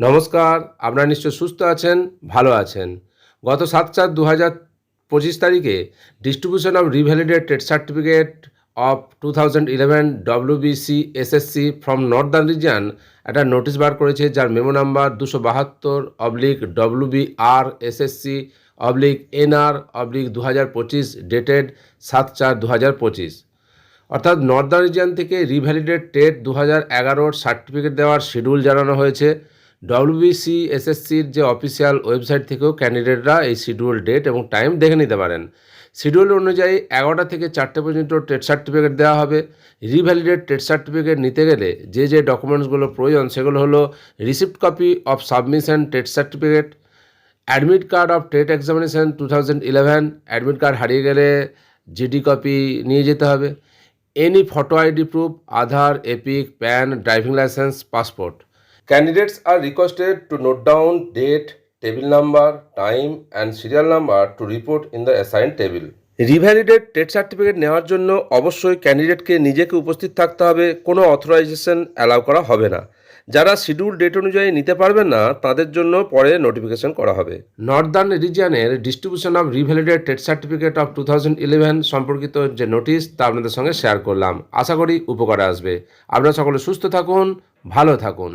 নমস্কার, আপনারা নিশ্চয় সুস্থ আছেন, ভালো আছেন। গত সাত চার দু হাজার পঁচিশ তারিখে distribution of revalidated trade certificate of two thousand eleven WBC SSC from northern region একটা নোটিশ বার করেছে, যার মেমো নাম্বার দুশো বাহাত্তর oblique WB R SSC oblique NR oblique দু হাজার পঁচিশ ডেটেড সাত চার দু হাজার পঁচিশ। অর্থাৎ নর্দার্ন রিজিয়ান থেকে রিভ্যালিডেড টেট দু হাজার এগারোর সার্টিফিকেট দেওয়ার শিডিউল জানানো হয়েছে। ডব্লিউবিসি এসএসসির যে অফিসিয়াল ওয়েবসাইট থেকেও ক্যান্ডিডেটরা এই শিডিউল ডেট এবং টাইম দেখে নিতে পারেন। শিডিউল অনুযায়ী এগারোটা থেকে চারটে পর্যন্ত টেট সার্টিফিকেট দেওয়া হবে। রিভ্যালিডেড টেট সার্টিফিকেট নিতে গেলে যে যে ডকুমেন্টসগুলো প্রয়োজন সেগুলো হলো receipt copy of submission TET certificate admit card of TET examination two thousand eleven admit card হারিয়ে গেলে জিডি কপি নিয়ে যেতে হবে। Any photo ID proof Aadhaar EPIC PAN driving licence passport candidates are requested to note down date table number time and serial number to report in the assign table revalidated TET certificate নেওয়ার জন্য অবশ্যই ক্যান্ডিডেটকে নিজেকে উপস্থিত থাকতে হবে। কোনো authorisation allow করা হবে না। যারা শিডিউল ডেট অনুযায়ী নিতে পারবেন না, তাদের জন্য পরে নোটিফিকেশন করা হবে। Northern রিজিয়ানের distribution of revalidated TET certificate of two thousand সম্পর্কিত যে নোটিশ তা আপনাদের সঙ্গে শেয়ার করলাম। আশা করি উপকারে আসবে। আপনারা সকলে সুস্থ থাকুন, ভালো থাকুন।